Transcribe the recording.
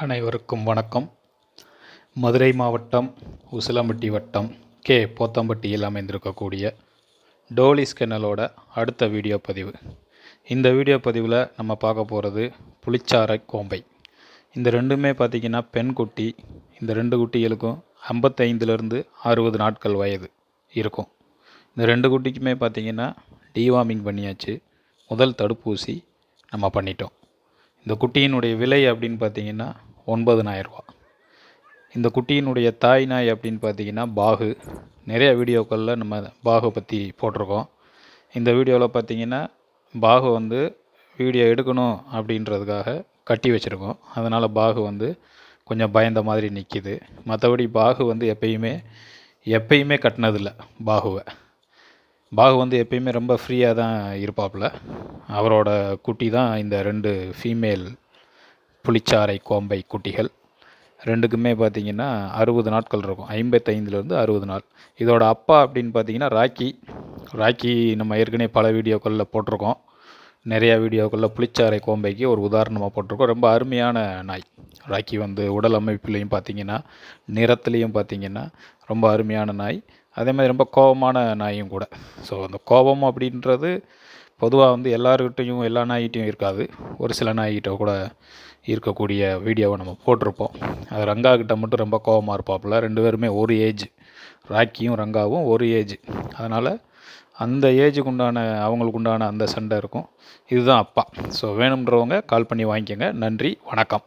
அனைவருக்கும் வணக்கம். மதுரை மாவட்டம் உசிலம்பட்டி வட்டம் கே. போத்தம்பட்டியில் அமைந்திருக்கக்கூடிய டோலிஸ் கெனலோட அடுத்த வீடியோ பதிவு. இந்த வீடியோ பதிவில் நம்ம பார்க்க போகிறது புளிச்சாரை கோம்பை. இந்த ரெண்டுமே பார்த்திங்கன்னா பெண் குட்டி இந்த ரெண்டு குட்டிகளுக்கும் ஐம்பத்தைந்துலேருந்து அறுபது நாட்கள் வயது இருக்கும். இந்த ரெண்டு குட்டிக்குமே பார்த்திங்கன்னா டிவார்மிங் பண்ணியாச்சு. முதல் தடுப்பூசி நம்ம பண்ணிட்டோம். இந்த குட்டியினுடைய விலை அப்படின்னு பார்த்தீங்கன்னா ஒன்பதுனாயிரரூவா. இந்த குட்டியினுடைய தாய் நாய் அப்படின்னு பார்த்தீங்கன்னா பாகு. நிறைய வீடியோக்களில் நம்ம பாகு பற்றி போட்டிருக்கோம். இந்த வீடியோவில் பார்த்தீங்கன்னா பாகு வந்து வீடியோ எடுக்கணும் அப்படின்றதுக்காக கட்டி வச்சுருக்கோம். அதனால் பாகு வந்து கொஞ்சம் பயந்த மாதிரி நிற்கிது மற்றபடி பாகு வந்து எப்பயுமே எப்பயுமே கட்டினதில்ல பாகுவை. பாகு வந்து எப்பயுமே ரொம்ப ஃப்ரீயாக தான் இருப்பாப்புல. அவரோட குட்டி தான் இந்த ரெண்டு ஃபீமேல் புளிச்சாறை கோம்பை குட்டிகள். ரெண்டுக்குமே பார்த்திங்கன்னா அறுபது நாட்கள் இருக்கும். ஐம்பத்தைந்துலேருந்து அறுபது நாள். இதோட அப்பா அப்படின்னு பார்த்தீங்கன்னா ராக்கி. ராக்கி நம்ம ஏற்கனவே பல வீடியோக்களில் போட்டிருக்கோம். நிறையா வீடியோக்களில் புளிச்சாறை கோம்பைக்கு ஒரு உதாரணமாக போட்டிருக்கோம். ரொம்ப அருமையான நாய். ராக்கி வந்து உடல் அமைப்புலேயும் பார்த்தீங்கன்னா நிறத்துலேயும் பார்த்தீங்கன்னா ரொம்ப அருமையான நாய். அதே மாதிரி ரொம்ப கோபமான நாயும் கூட. ஸோ அந்த கோபம் அப்படின்றது பொதுவாக வந்து எல்லாருக்கிட்டையும் எல்லா நாய்கிட்டையும் இருக்காது. ஒரு சில நாய்கிட்ட கூட இருக்கக்கூடிய வீடியோவை நம்ம போட்டிருப்போம். அது ரங்கா கிட்ட மட்டும் ரொம்ப கோபமாக இருப்பாப்புல. ரெண்டு பேருமே ஒரு ஏஜ். ராக்கியும் ரங்காவும் ஒரு ஏஜ். அதனால் அந்த ஏஜுக்கு உண்டான அவங்களுக்கு உண்டான அந்த சண்டை இருக்கும். இதுதான் அப்பா. ஸோ வேணுன்றவங்க கால் பண்ணி வாங்கிக்கோங்க. நன்றி. வணக்கம்.